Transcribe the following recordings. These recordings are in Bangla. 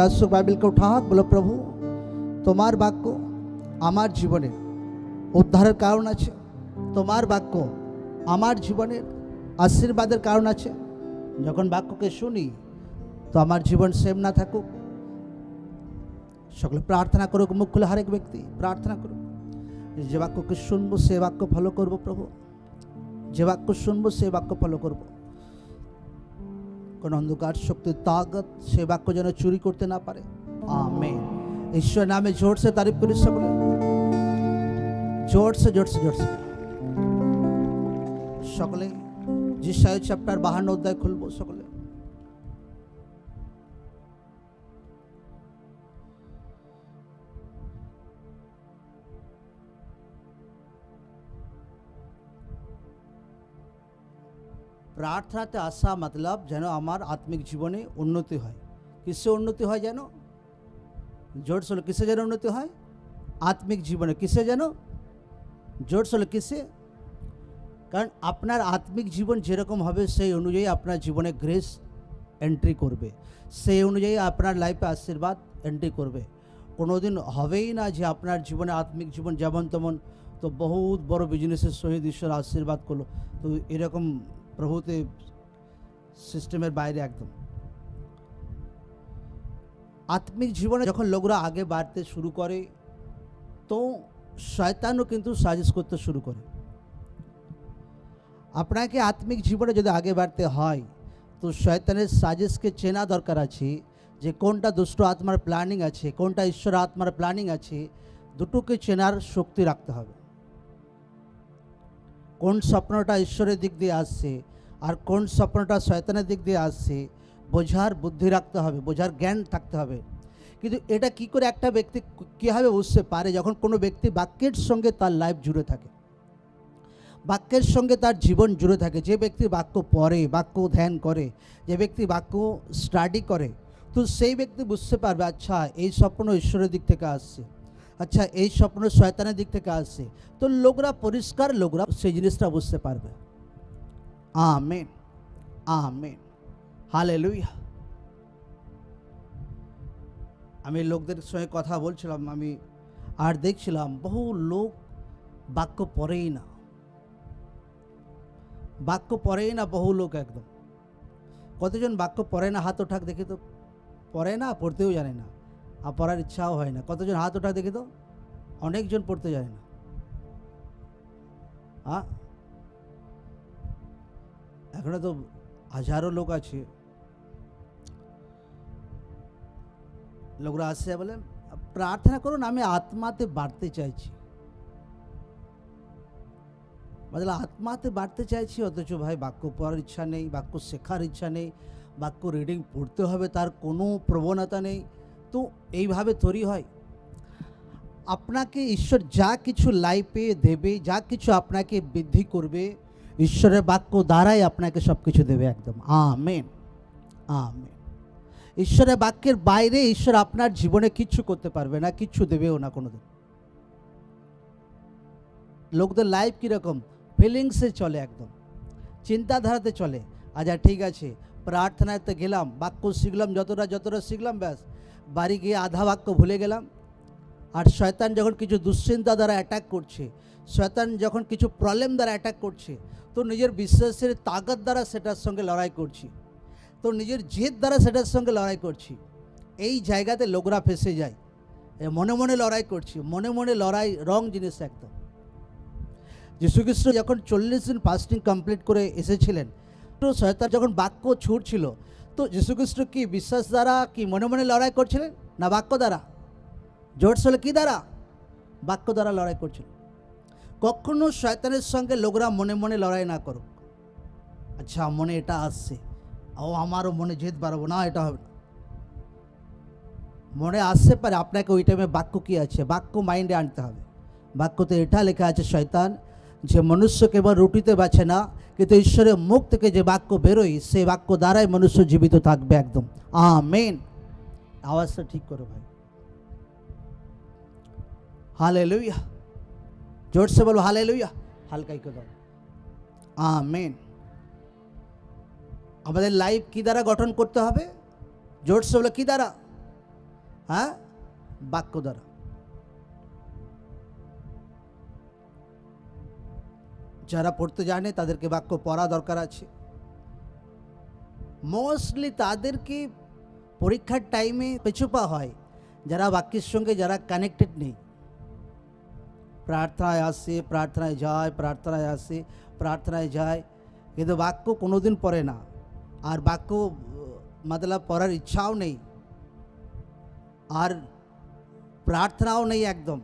আসুক বাইবেলকে উঠাক বলো, প্রভু, তোমার বাক্য আমার জীবনে উদ্ধারের কারণ আছে। তোমার বাক্য আমার জীবনের আশীর্বাদের কারণ আছে। যখন বাক্যকে শুনি, তো আমার জীবন সেম না থাকুক। সকলে প্রার্থনা করুক, মুখ খুলে হরেক ব্যক্তি, প্রার্থনা করুক। যে বাক্যকে শুনব, সে বাক্য ফলো করব, প্রভু। যে বাক্য শুনব, সে বাক্য ফলো করব। কোন অন্ধকার শক্তির তাগত সে বাক্য যেন চুরি করতে না পারে। আমে ঈশ্বর নামে জোরসে তারিফ করিস সকলে জোরসে জোরসে জোরসে। সকলে যিশায় চ্যাপ্টার বাহান্ন অধ্যায় খুলবো, সকলে। প্রার্থনাতে আসা মতলব যেন আমার আত্মিক জীবনে উন্নতি হয়। কিসে উন্নতি হয় যেন? জোর সলো কিসে যেন উন্নতি হয়? আত্মিক জীবনে। কিসে যেন? জোর সলো কিসে? কারণ আপনার আত্মিক জীবন যেরকম হবে, সেই অনুযায়ী আপনার জীবনে গ্রেস এন্ট্রি করবে। সেই অনুযায়ী আপনার লাইফে আশীর্বাদ এন্ট্রি করবে। কোনোদিন হবেই না যে আপনার জীবনে আত্মিক জীবন যেমন তেমন। তো বহুত বড় বিজনেসের সহিত ঈশ্বর আশীর্বাদ করল। তো এরকম প্রভুতে সিস্টেমের বাইরে একদম। আত্মিক জীবনে যখন লোকরা আগে বাড়তে শুরু করে, তো শয়তানও কিন্তু সাজেস করতে শুরু করে। আপনাকে আত্মিক জীবনে যদি আগে বাড়তে হয়, তো শয়তানের সাজেসকে চেনা দরকার আছে যে কোনটা দুষ্ট আত্মার প্ল্যানিং আছে, কোনটা ঈশ্বর আত্মার প্ল্যানিং আছে, দুটোকে চেনার শক্তি রাখতে হবে। কোন স্বপ্নটা ঈশ্বরের দিক দিয়ে আসছে আর কোন স্বপ্নটা শয়তানের দিক দিয়ে আসছে, বোঝার বুদ্ধি রাখতে হবে, বোঝার জ্ঞান থাকতে হবে। কিন্তু এটা কি করে একটা ব্যক্তি কীভাবে বুঝতে পারে যখন কোনো ব্যক্তি বাক্যের সঙ্গে তার লাইফ জুড়ে থাকে? বাক্যের সঙ্গে তার জীবন জুড়ে থাকে। যে ব্যক্তি বাক্য পড়ে, বাক্য ধ্যান করে, যে ব্যক্তি বাক্য স্টাডি করে, তো সেই ব্যক্তি বুঝতে পারবে আচ্ছা এই স্বপ্ন ঈশ্বরের দিক থেকে আসছে। আচ্ছা এই স্বপ্ন শয়তানের দিক থেকে আসছে। তো লোকরা পরিষ্কার, লোকরা সেই জিনিসটা বুঝতে পারবে। Amen amen. হালে আমি লোকদের সঙ্গে কথা বলছিলাম, আমি আর দেখছিলাম বহু লোক বাক্য পড়েই না। বাক্য পড়েই না বহু লোক একদম। কতজন বাক্য পড়ে না? হাত ওঠাক দেখি তো পড়ে না, পড়তেও জানে না। আর পড়ার ইচ্ছাও হয় না। কতজন হাত ওঠা দেখে তো? অনেকজন পড়তে যায় না। হ্যাঁ এখনও তো হাজারো লোক আছে। লোকরা আসছে বলে, প্রার্থনা করুন আমি আত্মাতে বাড়তে চাইছি। মানে আত্মাতে বাড়তে চাইছি, অথচ ভাই বাক্য পড়ার ইচ্ছা নেই, বাক্য শেখার ইচ্ছা নেই, বাক্য রিডিং পড়তে হবে, তার কোনো প্রবণতা নেই। তো এইভাবে তৈরি হয়। আপনাকে ঈশ্বর যা কিছু লাইফে দেবে, যা কিছু আপনাকে বৃদ্ধি করবে, ঈশ্বরের বাক্য দ্বারাই আপনাকে সব কিছু দেবে একদম। আমেন। আমেন। ঈশ্বরের বাক্যের বাইরে ঈশ্বর আপনার জীবনে কিচ্ছু করতে পারবে না, কিচ্ছু দেবেও না কোনোদিন। লোকদের লাইফ কীরকম? ফিলিংসে চলে একদম। চিন্তাধারাতে চলে। আচ্ছা ঠিক আছে। প্রার্থনাতে গেলাম, বাক্য শিখলাম, যতটা যতটা শিখলাম, ব্যাস। বাড়ি গিয়ে আধা বাক্য ভুলে গেলাম। আর শয়তান যখন কিছু দুশ্চিন্তা দ্বারা অ্যাটাক করছে, শয়তান যখন কিছু প্রবলেম দ্বারা অ্যাটাক করছে, তো নিজের বিশ্বাসের তাগত দ্বারা সেটার সঙ্গে লড়াই করছি। তো নিজের জেদ দ্বারা সেটার সঙ্গে লড়াই করছি। এই জায়গাতে লোকরা ফেসে যায়। মনে মনে লড়াই করছি, মনে মনে লড়াই রং জিনিস একদম। যীশুখ্রিস্ট যখন চল্লিশ দিন ফাস্টিং কমপ্লিট করে এসেছিলেন, তো শয়তান যখন বাক্য ছুটছিল তো যীশুখ্রিস্ট কি বিশ্বাস দ্বারা, কি মনে মনে লড়াই করছিলেন? না বাক্য দ্বারা? জোট সলে কী দ্বারা? বাক্য দ্বারা লড়াই করছিল কখনো শয়তানের সঙ্গে লোকরা মনে মনে লড়াই না করুক। আচ্ছা মনে এটা আসছে। ও আমারও মনে জেদ বাড়াবো। না, এটা হবে না। মনে আসতে পারে, আপনাকে ওই টাইমে বাক্য কী আছে? বাক্য মাইন্ডে আনতে হবে। বাক্যতে এটা লেখা আছে, শয়তান যে মনুষ্য কেবল রুটিতে বাঁচে না, কিন্তু ঈশ্বরের মুখ থেকে যে বাক্য বেরোয়, সেই বাক্য দ্বারাই মনুষ্য জীবিত থাকবে একদম। আমেন। আওয়াজটা ঠিক করো ভাই। হালে লুইয়া জোরসে বলো হালে লুইয়া হালকাই করে দাও। আমেন। আমাদের লাইফ কি দ্বারা গঠন করতে হবে? জোরসে বলো কি দ্বারা? হ্যাঁ? বাক্য দ্বারা। যারা পড়তে জানে তাদেরকে বাক্য পড়া দরকার আছে। মোস্টলি তাদেরকে পরীক্ষার টাইমে পেছুপা হয়। যারা বাক্যের সঙ্গে যারা কানেক্টেড নেই। প্রার্থনায় আসে, প্রার্থনায় যায়, প্রার্থনায় আসে, প্রার্থনায় যায়। কিন্তু বাক্য কোনোদিন পড়ে না। আর বাক্য মতলব পড়ার ইচ্ছাও নেই। আর প্রার্থনাও নেই একদম।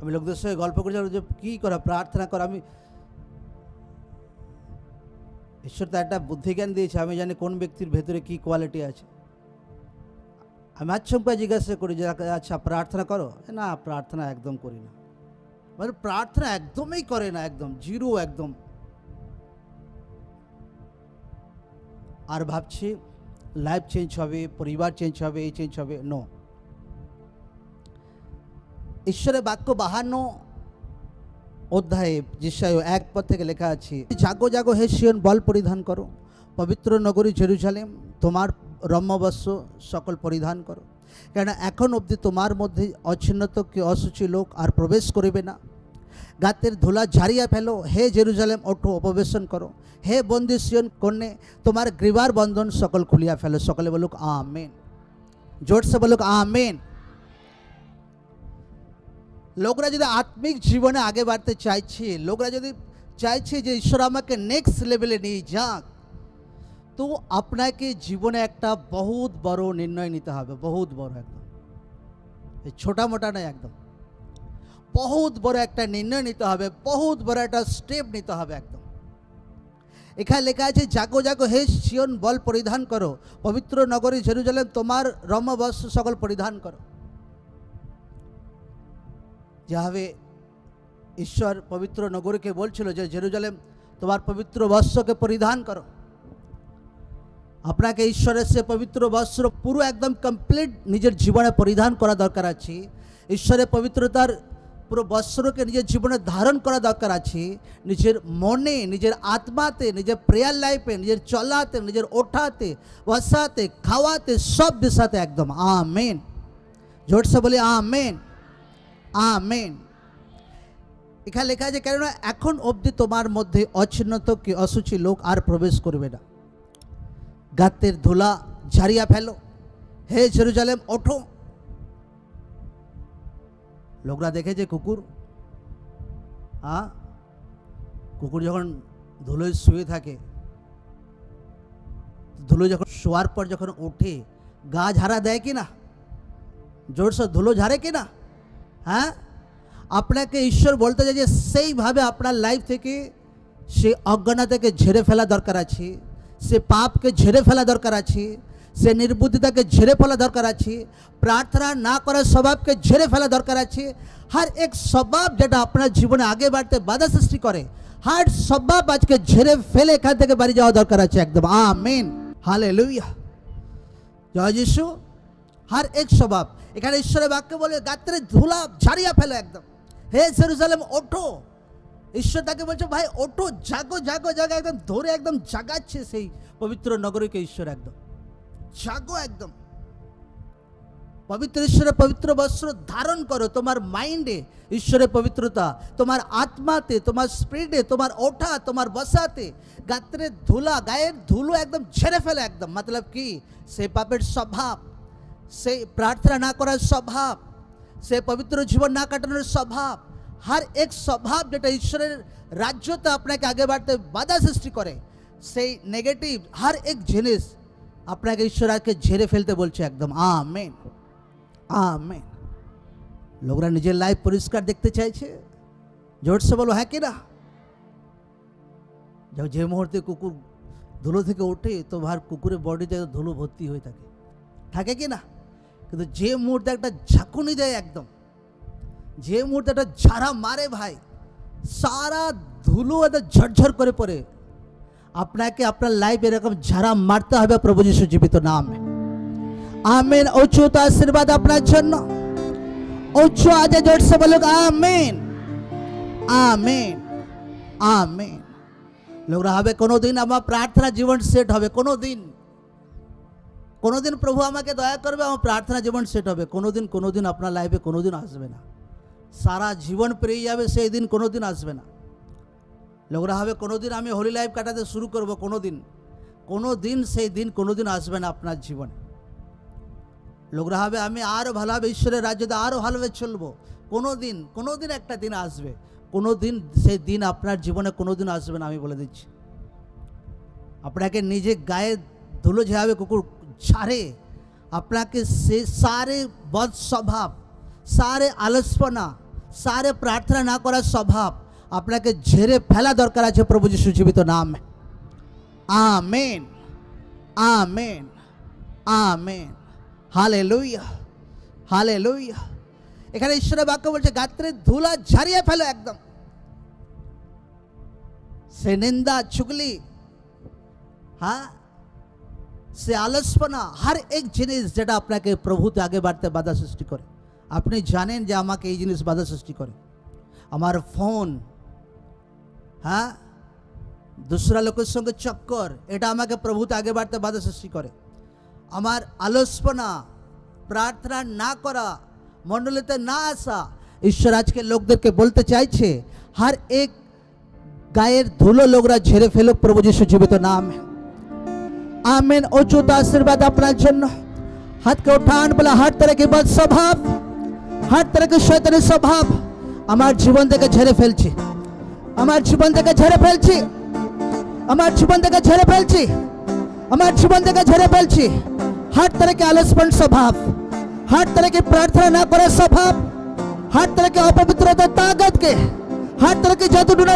আমি লোকদের সঙ্গে গল্প করছিলাম যে কী করা, প্রার্থনা করা। আমি ঈশ্বর তো একটা বুদ্ধিজ্ঞান দিয়েছে, আমি জানি কোন ব্যক্তির ভেতরে কি কোয়ালিটি আছে। আমি আচ্ছম্পা জিজ্ঞাসা করি যে আচ্ছা প্রার্থনা করো? না, প্রার্থনা একদম করি না। মানে প্রার্থনা একদমই করে না, একদম, জিরো একদম। আর ভাবছি লাইফ চেঞ্জ হবে, পরিবার চেঞ্জ হবে, এই চেঞ্জ হবে নো ঈশ্বরের বাক্য বাহান্ন অধ্যায়ে যিশায় এক পদ থেকে লেখা আছে, জাগো জাগো হে শিয়ন বল পরিধান করো। পবিত্র নগরী জেরুজালেম, তোমার রম্যবস্য সকল পরিধান করো। কেন এখন অবধি তোমার মধ্যে অচ্ছিন্নত কি অসুচি লোক আর প্রবেশ করিবে না। গাতের ধুলা ঝাড়িয়া ফেলো। হে জেরুজালেম, ওঠো, অপবেশন করো। হে বন্দি সিয়ন, কন্যে, তোমার গ্রীবার বন্ধন সকল খুলিয়া ফেলো। সকলে বলুক, আমেন। জোরসে বলুক, আমেন। লোকরা যদি আত্মিক জীবনে আগে বাড়তে চাইছে, লোকরা যদি চাইছে যে ঈশ্বর আমাকে নেক্সট লেভেলে নিয়ে যাক, তো আপনাকে জীবনে একটা বহুত বড় নির্ণয় নিতে হবে, বহুত বড় একদম। ছোটা মোটা নয় একদম। বহুত বড় একটা নির্ণয় নিতে হবে, বহুত বড় একটা স্টেপ নিতে হবে একদম। এখানে লেখা আছে, জাগো জাগো, হে শিয়ন বল পরিধান করো। পবিত্র নগরী জেরুজালেম, তোমার রম্যবস্ত্র সকল পরিধান করো। যেভাবে ঈশ্বর পবিত্র নগরীকে বলছিল যে, জেরুজালেম, তোমার পবিত্র বস্ত্রকে পরিধান করো। আপনাকে ঈশ্বরের সে পবিত্র বস্ত্র পুরো একদম কমপ্লিট নিজের জীবনে পরিধান করা দরকার আছে। ঈশ্বরের পবিত্রতার পুরো বস্ত্রকে নিজের জীবনে ধারণ করা দরকার আছে। নিজের মনে, নিজের আত্মাতে, নিজের প্রেয়ার লাইফে নিজের চলাতে, নিজের ওঠাতে, বসাতে, খাওয়াতে সব দিশাতে একদম, আমেন। জোরসে বলি, আমেন। আমেন। এখানে লেখা আছে, কেননা এখন অবধি তোমার মধ্যে অচ্ছিন্নত কি অসুচি লোক আর প্রবেশ করবে না। গাতের ধুলা ঝাড়িয়া ফেলো। হে জেরুজালেম, ওঠো। লোকরা দেখেছে কুকুর হ্যাঁ কুকুর যখন ধুলোয় শুয়ে থাকে, ধুলো যখন শোয়ার পর যখন ওঠে, গা ঝাড়া দেয় কি না জোরসে ধুলো ঝাড়ে কি না হ্যাঁ? আপনাকে ঈশ্বর বলতে চাই যে সেইভাবে আপনার লাইফ থেকে সে অজ্ঞানতাকে ঝেড়ে ফেলা দরকার আছে, সে পাপকে ঝেড়ে ফেলা দরকার আছে, সে নির্বুদ্ধিতাকে ঝেড়ে ফেলা দরকার আছে, প্রার্থনা না করার স্বভাবকে ঝেড়ে ফেলা দরকার আছে, হার এক স্বভাব যেটা আপনার জীবনে আগে বাড়তে বাধা সৃষ্টি করে, হার স্বভাব আজকে ঝেড়ে ফেলে এখান থেকে বাড়ি যাওয়া দরকার আছে একদম, আমেন হালে লুইয়া জয় যিশু, হার এক স্বভাব। এখানে ঈশ্বরের বাক্য বলে গাত্রে ধুলা ঝাড়িয়া ফেলো একদম। হে জেরুজালেম, ওঠো। ঈশ্বর তাকে বলছে, ভাই, ওঠো, জাগো জাগো জাগো, একদম ধরে একদম জাগাচ্ছে সেই পবিত্র নগরীকে ঈশ্বর একদম। জাগো একদম। পবিত্র ঈশ্বরের পবিত্র বস্ত্র ধারণ করো, তোমার মাইন্ডে ঈশ্বরের পবিত্রতা, তোমার আত্মাতে, তোমার স্পিরিটে তোমার ওঠা, তোমার বসাতে গাত্রের ধুলা, গায়ের ধুলো একদম ঝেড়ে ফেলে একদম। মতলব কি, সে পাপের স্বভাব সেই প্রার্থনা না করার স্বভাব, সে পবিত্র জীবন না কাটানোর স্বভাব, হার এক স্বভাব যেটা ঈশ্বরের রাজ্যতে আপনাকে আগে বাড়তে বাধা সৃষ্টি করে, সেই নেগেটিভ হার এক জিনিস আপনাকে ঈশ্বর ঝেড়ে ফেলতে বলছে একদম, আমেন আমেন। লোকরা নিজের লাইফ পরিষ্কার দেখতে চাইছে, জোরসে বলো হ্যাঁ কি না? যখন যে মুহূর্তে কুকুর ধুলো থেকে ওঠে, তো ভার কুকুরের বডিতে ধুলো ভর্তি হয়ে থাকে থাকে কি না? কিন্তু যে মুহূর্তে একটা ঝাঁকুনি দেয় একদম, যে মুহূর্তে একটা ঝাড়া মারে ভাই, সারা ধুলো একটা ঝরঝর করে পড়ে। আপনাকে আপনার লাইফ এরকম ঝাড়া মারতে হবে প্রভু যিশু জীবিত নামে আমেন। উচ্চত আশীর্বাদ আপনার জন্য। উচ্চ আজ জোরসে বলুক, আমেন আমেন আমেন। লোকরা হবে কোনোদিন আমার প্রার্থনা জীবন সেট হবে কোনো দিন কোনোদিন প্রভু আমাকে দয়া করবে, আমার প্রার্থনা জীবন সেট হবে। কোনোদিন কোনোদিন আপনার লাইফে কোনোদিন আসবে না। সারা জীবন পেরিয়ে যাবে, সেই দিন কোনোদিন আসবে না। লোকরা হবে কোনোদিন আমি হোলি লাইফ কাটাতে শুরু করব, কোনোদিন। কোনো দিন সেই দিন কোনোদিন আসবে না আপনার জীবনে। লোকরা হবে আমি আরও ভালোভাবে ঈশ্বরের রাজ্যতে আরও ভালোভাবে চলবো কোনো দিন কোনো দিন একটা দিন আসবে। কোনো দিন সেই দিন আপনার জীবনে কোনো দিন আসবে না, আমি বলে দিচ্ছি। আপনাকে নিজে গায়ে ধুলো যেভাবে কুকুর ছাড়ে। আপনাকে সে সারে বদ স্বভাব, সারে আলস্যপনা সারে প্রার্থনা না করার স্বভাব আপনাকে ঝেড়ে ফেলা দরকার আছে প্রভু যিশু জীবিত নাম। Amen. Amen. Amen. Hallelujah hallelujah লুইয়া এখানে ঈশ্বরের বাক্য বলছে, গাত্রের ধুলা ঝাড়িয়ে ফেলো একদম। সে নিন্দা, চুগলি। হ্যাঁ? সে আলস্যপনা হর এক জিনিস যেটা আপনাকে প্রভুতে আগে বাড়তে বাধা সৃষ্টি করে। আপনি জানেন যে আমাকে এই জিনিস বাধা সৃষ্টি করে। আমার ফোন হ্যাঁ? দুসরা লোকের সঙ্গে চক্কর, এটা আমাকে প্রভুতে আগে বাড়তে বাধা সৃষ্টি করে। আমার আলস্যপনা প্রার্থনা না করা, মণ্ডলীতে না আসা, ঈশ্বর আজকে লোকদেরকে বলতে চাইছে, হর এক গায়ের ধুলো লোকরা ঝেড়ে ফেলুক প্রভু যিশু জীবিত নাম। आमीन उचित आशीर्वाद अपना जन्म हाथ के उठान बोला हर तरह के बद स्वभाव हर तरह के শয়তানি স্বভাব আমার জীবন থেকে ঝেড়ে ফেলছি আমার জীবন থেকে ঝেড়ে ফেলছি আমার জীবন থেকে ঝেড়ে ফেলছি আমার জীবন থেকে ঝেড়ে ফেলছি हर तरह के आलसपन स्वभाव हर तरह की प्रार्थना ना करे स्वभाव हर तरह के अपवित्रता ताकत के हर तरह के जादूटूना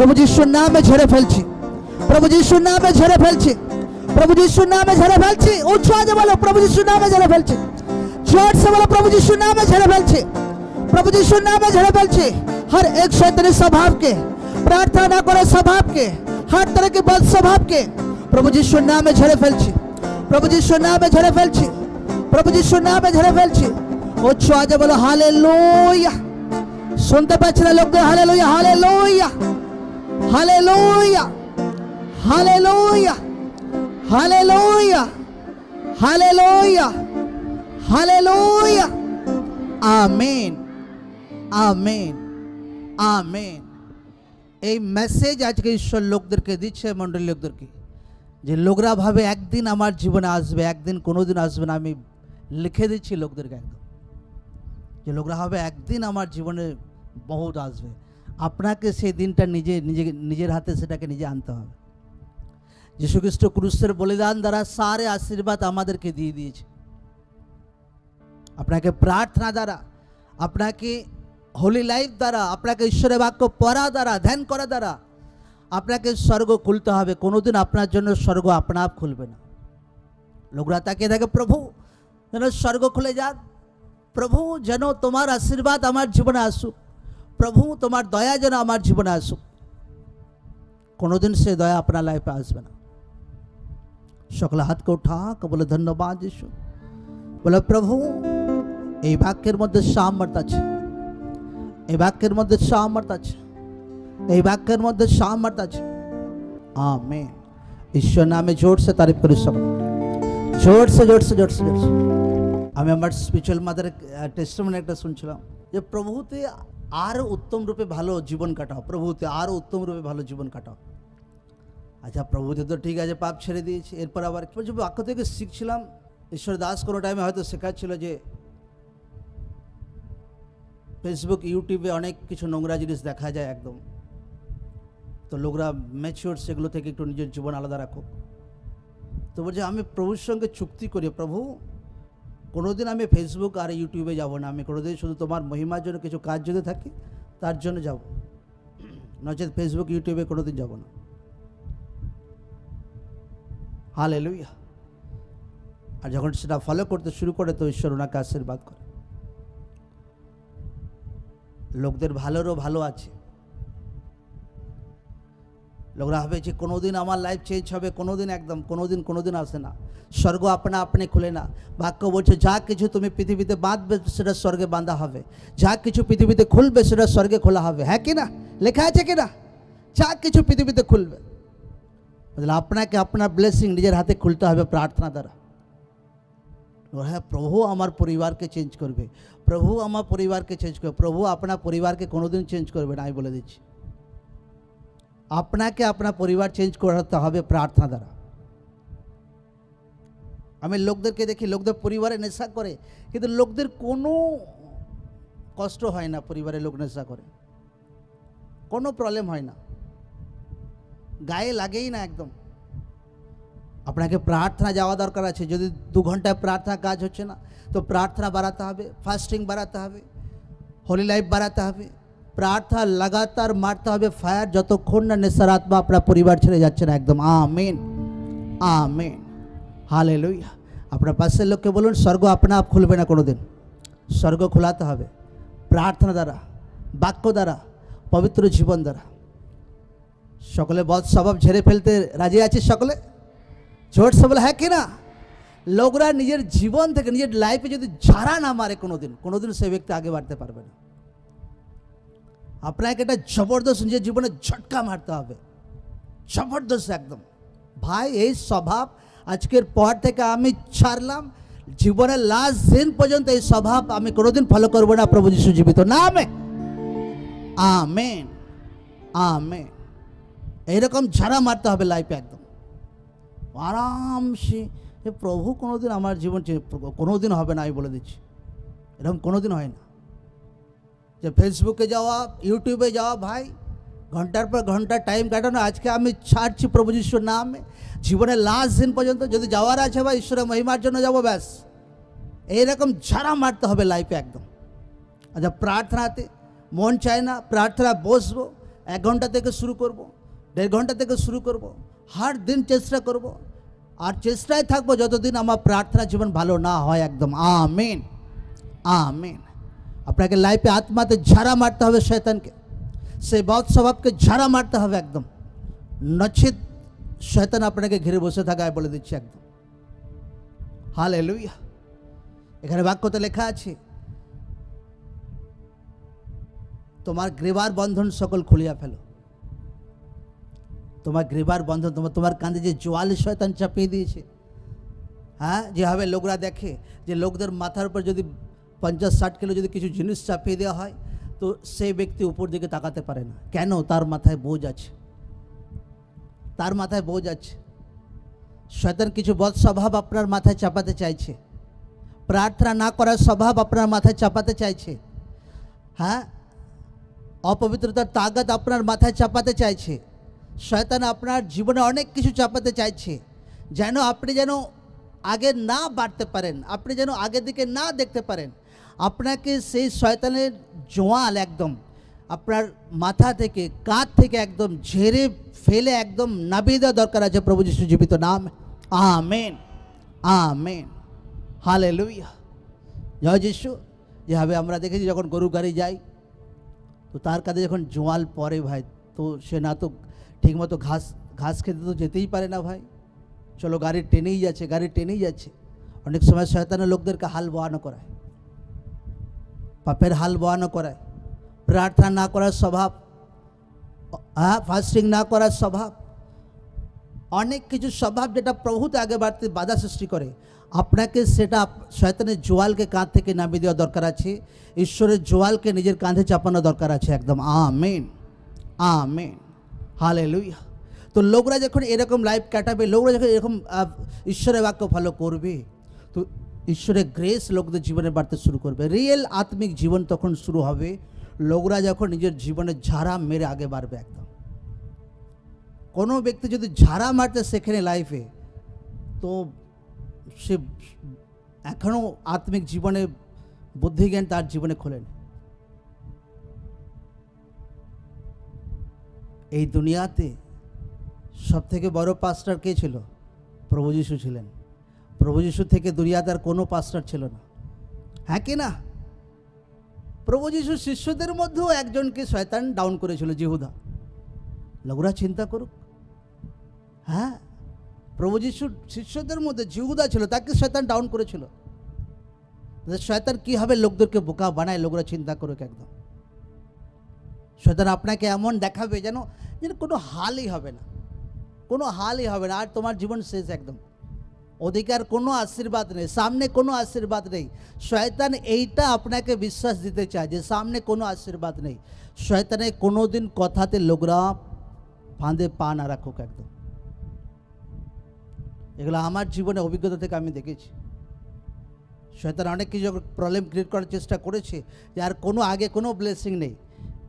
প্রভু যিশুর নামে ঝেড়ে ফেলছি। প্রভু যিশুর নামে ঝেড়ে ফেলছি। প্রভু যিশুর নামে ঝেড়ে ফেলছি। উচ্চাজে বলো, প্রভু যিশুর নামে ঝেড়ে ফেলছি। জোরসে বলো, প্রভু যিশুর নামে ঝেড়ে ফেলছি। প্রভু যিশুর নামে ঝেড়ে ফেলছি। हर एक शैतनी स्वभाव के प्रार्थना करे स्वभाव के हर तरह के बद स्वभाव के प्रभु जी नाम में झड़े फैलछी प्रभु जी नाम में झड़े फैलछी प्रभु जी नाम में झड़े फैलछी ও ছোয়াজে বলো হালে লোয়া শুনতে পাচ্ছি না লোকদের? Hallelujah hallelujah hallelujah hallelujah hallelujah hallelujah hallelujah amen amen amen এই মেসেজ আজকে ঈশ্বর লোকদেরকে দিচ্ছে মণ্ডলী লোকদেরকে। যে লোকরা ভাবে একদিন আমার জীবনে আসবে, একদিন কোনোদিন আসবে না, আমি লিখে দিচ্ছি লোকদেরকে একদম। যে লোকরা হবে একদিন আমার জীবনে বহুত আসবে। আপনাকে সেই দিনটা নিজে নিজে, নিজের হাতে সেটাকে নিজে আনতে হবে। যীশুখ্রিস্ট ক্রুশের বলিদান দ্বারা সারে আশীর্বাদ আমাদেরকে দিয়ে দিয়েছে। আপনাকে প্রার্থনা দ্বারা, আপনাকে হোলি লাইফ দ্বারা, আপনাকে ঈশ্বরের বাক্য পড়া দ্বারা, ধ্যান করা দ্বারা, আপনাকে স্বর্গ খুলতে হবে। কোনোদিন আপনার জন্য স্বর্গ আপনা আপ খুলবে না। লোকরা তাকিয়ে থাকে, প্রভু, যেন স্বর্গ খুলে যাক। প্রভু, যেন তোমার আশীর্বাদ আমার জীবনে আসুক। প্রভু তোমার দয়া যেন আমার জীবনে আসুক কোনোদিন সে দয়া আপনার লাইফে আসবে না সকলে হাতকে উঠা বলে ধন্যবাদ যিশু বলে প্রভু এই বাক্যের মধ্যে সামর্থ আছে এই বাক্যের মধ্যে সামর্থ আছে এই বাক্যের মধ্যে সামর্থ আছে আমেন ঈশ্বর নামে জোরসে তারিফ করি সকলে জোরসে জোরসে জোরসে জোরসে আমি আমার স্পিরিচুয়াল মাদারের টেস্টমেন্ট একটা শুনছিলাম যে প্রভুতে আরও উত্তম রূপে ভালো জীবন কাটাও। প্রভুতে আরও উত্তম রূপে ভালো জীবন কাটাও। আচ্ছা প্রভুতে তো ঠিক আছে, পাপ ছেড়ে দিয়েছি। এরপর আবার কিছু বাক্য থেকে শিখছিলাম ঈশ্বর দাস কোনো টাইমে হয়তো শেখাচ্ছিল যে ফেসবুক ইউটিউবে অনেক কিছু নোংরা জিনিস দেখা যায় একদম। তো লোকরা ম্যাচিওর সেগুলো থেকে একটু নিজের জীবন আলাদা রাখো তো বলছে, আমি প্রভুর সঙ্গে চুক্তি করি, প্রভু। কোনোদিন আমি ফেসবুক আর ইউটিউবে যাব না। আমি কোনোদিন শুধু তোমার মহিমার জন্য কিছু কাজ যদি থাকে, তার জন্য যাব। নচেত ফেসবুক ইউটিউবে কোনোদিন যাব না। হাল এলুইয়া আর যখন সেটা ফলো করতে শুরু করে, তো ঈশ্বর ওনাকে আশীর্বাদ করে। লোকদের ভালোরও ভালো আছে। লোকরা ভাবে যে কোনোদিন আমার লাইফ চেঞ্জ হবে কোনোদিন একদম কোনোদিন কোনোদিন আসে না স্বর্গ আপনা আপনি খুলে না বাক্য বলছে যা কিছু তুমি পৃথিবীতে বাঁধবে সেটা স্বর্গে বাঁধা হবে যা কিছু পৃথিবীতে খুলবে সেটা স্বর্গে খোলা হবে হ্যাঁ কি না লেখা আছে কি না যা কিছু পৃথিবীতে খুলবে তাহলে আপনাকে আপনার ব্লেসিং নিজের হাতে খুলতে হবে প্রার্থনা দ্বারা ও হ্যাঁ প্রভু আমার পরিবারকে চেঞ্জ করবে প্রভু আমার পরিবারকে চেঞ্জ করবে প্রভু আপনার পরিবারকে কোনোদিন চেঞ্জ করবে না আমি বলে দিচ্ছি আপনাকে আপনার পরিবার চেঞ্জ করাতে হবে প্রার্থনা দ্বারা। আমি লোকদেরকে দেখি, লোকদের পরিবারে নেশা করে, কিন্তু লোকদের কোনো কষ্ট হয় না পরিবারে লোক নেশা করে। কোনো প্রবলেম হয় না। গায়ে লাগেই না একদম। আপনাকে প্রার্থনা যাওয়া দরকার আছে, যদি দু ঘন্টায় প্রার্থনা কাজ হচ্ছে না, তো প্রার্থনা বাড়াতে হবে ফাস্টিং বাড়াতে হবে হোলি লাইফ বাড়াতে হবে। প্রার্থনা লাগাতার মারতে হবে ফায়ার যতক্ষণ না নেশার আত্মা আপনার পরিবার ছেড়ে যাচ্ছে না একদম আমেন আমেন হালে লইয়া আপনার পাশের লোককে বলুন স্বর্গ আপনা আপ খুলবে না কোনো দিন স্বর্গ খোলাতে হবে প্রার্থনা দ্বারা বাক্য দ্বারা পবিত্র জীবন দ্বারা সকলে বদ স্বভাব ঝেড়ে ফেলতে রাজি আছে সকলে জোর সে বলে হ্যাঁ কি না লোকরা নিজের জীবন থেকে নিজের লাইফে যদি ঝাড়া না মারে কোনোদিন কোনোদিন সে ব্যক্তি আগে বাড়তে পারবে না আপনাকে একটা জবরদস্ত নিজের জীবনে ঝটকা মারতে হবে। জবরদস্ত একদম। ভাই, এই স্বভাব আজকের পর থেকে আমি ছাড়লাম। জীবনের লাস্ট দিন পর্যন্ত এই স্বভাব আমি কোনোদিন ফলো করব না, প্রভু যিশু জীবিত। না আমে আমেন। আমেন। এইরকম ঝাড়া মারতে হবে লাইফে একদম। আরামসে। প্রভু কোনোদিন আমার জীবন কোনোদিন হবে না, আমি বলে দিচ্ছি। এরকম কোনোদিন হয় না। যে ফেসবুকে যাওয়া ইউটিউবে যাওয়া ভাই ঘণ্টার পর ঘণ্টা টাইম কাটানো আজকে আমি ছাড়ছি প্রভু যিশুর নামে জীবনের লাস্ট দিন পর্যন্ত যদি যাওয়ার আছে বা ঈশ্বরের মহিমার জন্য যাব ব্যাস এইরকম ঝাড়া মারতে হবে লাইফে একদম আচ্ছা প্রার্থনাতে মন চায় না প্রার্থনা বসবো এক ঘণ্টা থেকে শুরু করব দেড় ঘণ্টা থেকে শুরু করব হার দিন চেষ্টা করব আর চেষ্টায় থাকব যতদিন আমার প্রার্থনা জীবন ভালো না হয় একদম আমেন আমেন আপনাকে লাইফে আত্মাতে ঝাড়া মারতে হবে শয়তানকে। সেই বদ স্বভাবকে ঝাড়া মারতে হবে একদম। নচিত শয়তান আপনাকে ঘিরে বসে থাকায় বলে দিচ্ছি একদম। হাল এলুইয়া এখানে বাক্যতে লেখা আছে, তোমার গ্রেবার বন্ধন সকল খুলিয়া ফেলো। তোমার গ্রেবার বন্ধন, তোমার তোমার কাঁধে যে জোয়ালি শয়তান চাপিয়ে দিয়েছে হ্যাঁ? যেভাবে লোকরা দেখে যে লোকদের মাথার উপর যদি পঞ্চাশ ষাট কিলো যদি কিছু জিনিস চাপিয়ে দেওয়া হয়, তো সেই ব্যক্তি উপর দিকে তাকাতে পারে না। কেন? তার মাথায় বোঝ আছে। তার মাথায় বোঝ আছে। শয়তান কিছু বদ স্বভাব আপনার মাথায় চাপাতে চাইছে। প্রার্থনা না করার স্বভাব আপনার মাথায় চাপাতে চাইছে। হ্যাঁ? অপবিত্রতার তাগাত আপনার মাথায় চাপাতে চাইছে। শয়তান আপনার জীবনে অনেক কিছু চাপাতে চাইছে। যেন আপনি যেন আগে না বাড়তে পারেন, আপনি যেন আগের দিকে না দেখতে পারেন। আপনাকে সেই শয়তানের জোয়াল একদম, আপনার মাথা থেকে, কাঁধ থেকে একদম ঝেড়ে ফেলে একদম নাবিয়ে দেওয়া দরকার আছে প্রভু যিশু জীবিত নাম। আমেন। আমেন। হালে লুইয়া জয় যিশু। যেভাবে আমরা দেখেছি যখন গরু গাড়ি যাই তো তার কাছে যখন জোয়াল পরে ভাই, তো সে না তো ঠিকমতো ঘাস ঘাস খেতে তো যেতেই পারে না ভাই। চলো গাড়ি টেনেই যাচ্ছে, গাড়ি টেনেই যাচ্ছে। অনেক সময় শয়তানের লোকদেরকে হাল বহানো করায়। পাপের হাল বহানো করায়, প্রার্থনা না করার স্বভাব হ্যাঁ ফাস্টিং না করার স্বভাব, অনেক কিছু স্বভাব যেটা প্রভুতে আগে বাড়তে বাধা সৃষ্টি করে, আপনাকে সেটা শয়তানের জোয়ালকে কাঁধ থেকে নামিয়ে দেওয়া দরকার আছে, ঈশ্বরের জোয়ালকে নিজের কাঁধে চাপানো দরকার আছে একদম, আমেন আমেন হালে লুইয়া তো লোকরা যখন এরকম লাইফ কাটাবে, লোকরা যখন এরকম ঈশ্বরের বাক্য ফলো করবে, তো ঈশ্বরের গ্রেস লোকদের জীবনে বাড়তে শুরু করবে। রিয়েল আত্মিক জীবন তখন শুরু হবে। লোকরা যখন নিজের জীবনে ঝাড়া মেরে আগে বাড়বে একদম। কোনো ব্যক্তি যদি ঝাড়া মারতে শেখেনি লাইফে তো সে এখনও আত্মিক জীবনে বুদ্ধিজ্ঞান তার জীবনে খোলেনি এই দুনিয়াতে সব থেকে বড় পাস্টার কে ছিল? প্রভু যিশু ছিলেন। প্রভু যিশু থেকে দুনিয়াতে আর কোনো পাস্টার ছিল না। হ্যাঁ কি না? প্রভু যিশু শিষ্যদের মধ্যেও একজনকে শয়তান ডাউন করেছিল, জিহুদা। লোকরা চিন্তা করুক। হ্যাঁ প্রভু যিশুর শিষ্যদের মধ্যে জিহুদা ছিল, তাকে শয়তান ডাউন করেছিল। শয়তান কীভাবে লোকদেরকে বোকা বানায়, লোকরা চিন্তা করুক একদম। শয়তান আপনাকে এমন দেখাবে যেন যেন কোনো হালই হবে না। কোনো হালই হবে না, আর তোমার জীবন শেষ একদম। অধিকার কোনো আশীর্বাদ নেই, সামনে কোনো আশীর্বাদ নেই। শয়তান এইটা আপনাকে বিশ্বাস দিতে চায় যে সামনে কোনো আশীর্বাদ নেই। শয়তানে কোনো দিন কথাতে লোকরা ফাঁদে পা না রাখুক একদম। এগুলো আমার জীবনে অভিজ্ঞতা থেকে আমি দেখেছি। শয়তান অনেক কিছু প্রবলেম ক্রিয়েট করার চেষ্টা করেছে যে আর কোনো আগে কোনো ব্লেসিং নেই।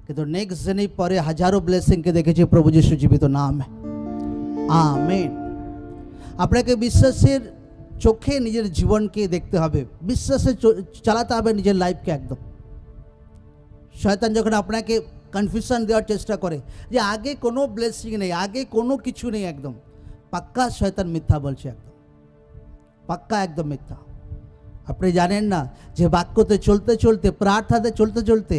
কিন্তু নেক্সট দিনই পরে হাজারো ব্লেসিংকে দেখেছি প্রভু যিশু জীবিত নাম। আমেন। আপনাকে বিশ্বাসের চোখে নিজের জীবনকে দেখতে হবে। বিশ্বাসে চালাতে হবে নিজের লাইফকে একদম। শয়তান যখন আপনাকে কনফিউশন দেওয়ার চেষ্টা করে যে আগে কোনো ব্লেসিং নেই, আগে কোনো কিছু নেই একদম, পাক্কা শয়তান মিথ্যা বলছে একদম। পাক্কা একদম মিথ্যা। আপনি জানেন না যে বাক্যতে চলতে চলতে, প্রার্থাতে চলতে চলতে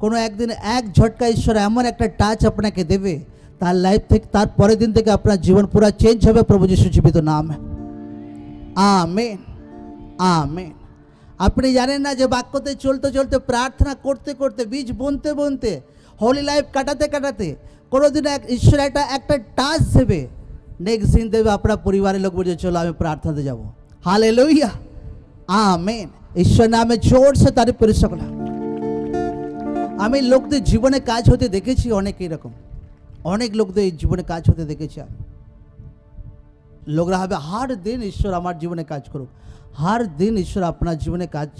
কোনো একদিন এক ঝটকা ঈশ্বর এমন একটা টাচ আপনাকে দেবে তার লাইফ থেকে, তার পরের দিন থেকে আপনার জীবন পুরো চেঞ্জ হবে প্রভু যিশু জীবিত নাম। আমেন আমেন আপনি জানেন না যে বাক্যতে চলতে চলতে, প্রার্থনা করতে করতে, বীজ বুনতে বুনতে হোলি লাইফ কাটাতে কাটাতে, কোনোদিন এক ঈশ্বর একটা একটা টাচ দেবে। নেক্সট দিন দেবে আপনার পরিবারের লোক বলছে, চলো আমি প্রার্থনাতে যাব। হালে লইয়া আমেন ঈশ্বর নামে জোরসে তার পরিসকল আমি লোকদের জীবনে কাজ হতে দেখেছি অনেক এরকম। অনেক লোকদের এই জীবনে কাজ হতে দেখেছি আমি লোকরা হবে হার দিন ঈশ্বর আমার জীবনে কাজ করুক হার দিন ঈশ্বর আপনার জীবনে কাজ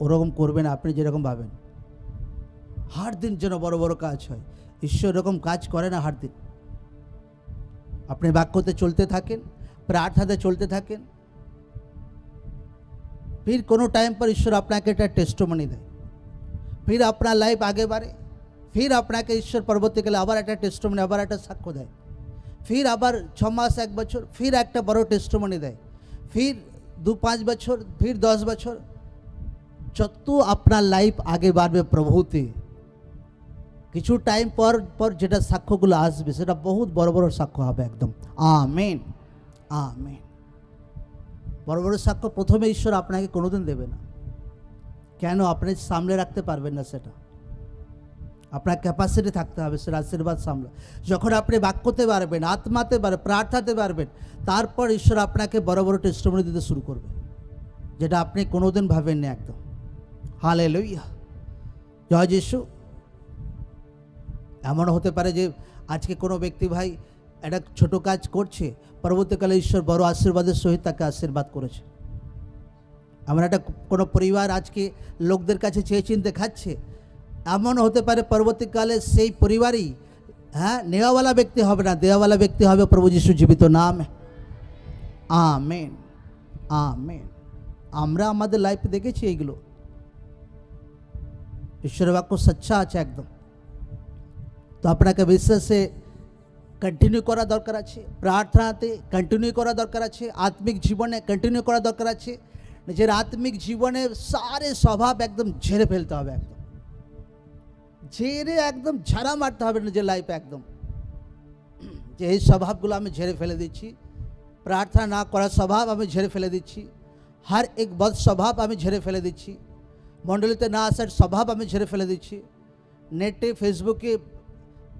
ওরকম করবে না আপনি যেরকম ভাবেন হার দিন যেন বড় বড় কাজ হয় ঈশ্বর এরকম কাজ করে না হার দিন আপনি বাক্যতে চলতে থাকেন প্রার্থাতে চলতে থাকেন फिर कोनो टाइम पर ईश्वर আপনাকে একটা টেস্টমনি দেয় ফির আপনার লাইফ আগে বাড়ে ফির আপনাকে ঈশ্বর পরবর্তীকালে আবার একটা টেস্টমনি আবার একটা সাক্ষ্য দেয়। ফির আবার ছ মাস এক বছর, ফির একটা বড় টেস্টমনি দেয়। ফির দু পাঁচ বছর, ফির দশ বছর। যত আপনার লাইফ আগে বাড়বে প্রভুতে, কিছু টাইম পর পর যেটা সাক্ষ্যগুলো আসবে, সেটা বহুত বড় বড় সাক্ষ্য হবে একদম। আমেন। আমেন। বড় বড় সাক্ষ্য প্রথমে ঈশ্বর আপনাকে কোনোদিন দেবে না। কেন? আপনি সামলে রাখতে পারবেন না সেটা। আপনার ক্যাপাসিটি থাকতে হবে, সেটা আশীর্বাদ সামলে। যখন আপনি বাক্যতে পারবেন, আত্মাতে পারবেন প্রার্থাতে পারবেন, তারপর ঈশ্বর আপনাকে বড় বড় টেস্টমনি দিতে শুরু করবে। যেটা আপনি কোনোদিন ভাবেননি একদম। হালে লইয়া জয় যিশু। এমন হতে পারে যে আজকে কোনো ব্যক্তি ভাই একটা ছোট কাজ করছে, পরবর্তীকালে ঈশ্বর বড় আশীর্বাদের সহিত তাকে আশীর্বাদ করেছে। আমরা একটা কোনো পরিবার আজকে লোকদের কাছে চেয়ে চিনতে খাচ্ছে এমন হতে পারে পরবর্তীকালে সেই পরিবারই হ্যাঁ নেওয়াওয়ালা ব্যক্তি হবে না, দেওয়াওয়ালা ব্যক্তি হবে প্রভু যিশু জীবিত নাম। Amen amen. আমরা আমাদের লাইফে দেখেছি এইগুলো। ঈশ্বরের বাক্য সচ্চা আছে একদম। তো আপনাকে বিশ্বাসে কন্টিনিউ করা দরকার আছে, প্রার্থনাতে কন্টিনিউ করা দরকার আছে, আত্মিক জীবনে কন্টিনিউ করা দরকার আছে। নিজের আত্মিক জীবনে সারে স্বভাব একদম ঝেড়ে ফেলতে হবে একদম। ঝেড়ে একদম ঝাড়া মারতে হবে নিজের লাইফে একদম। যে এই স্বভাবগুলো আমি ঝেড়ে ফেলে দিচ্ছি, প্রার্থনা না করার স্বভাব আমি ঝেড়ে ফেলে দিচ্ছি, হর এক বদ স্বভাব আমি ঝেড়ে ফেলে দিচ্ছি, মণ্ডলীতে না আসার স্বভাব আমি ঝেড়ে ফেলে দিচ্ছি, নেটে ফেসবুকে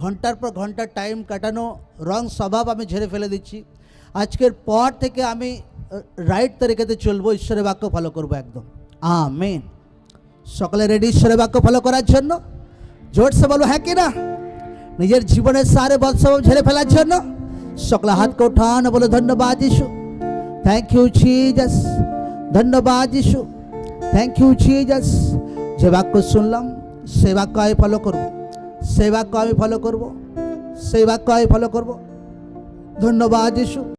ঘণ্টার পর ঘণ্টা টাইম কাটানো রং স্বভাব আমি ঝেড়ে ফেলে দিচ্ছি। আজকের পর থেকে আমি রাইট তরিকাতে চলবো, ঈশ্বরের বাক্য ফলো করব একদম। আ মেন সকালে রেডি ঈশ্বরের বাক্য ফলো করার জন্য? জোরসে বলো হ্যাঁ কি না নিজের জীবনের সারে বৎসব ঝেড়ে ফেলার জন্য সকলে হাতকে উঠান বলে ধন্যবাদ যিশু থ্যাংক ইউ জিজাস ধন্যবাদ যিশু থ্যাংক ইউ জিজাস যে বাক্য শুনলাম সে বাক্য আমি ফলো করব সেই বাক্য আমি ফলো করব সেই বাক্য আমি ফলো করব ধন্যবাদ যিশু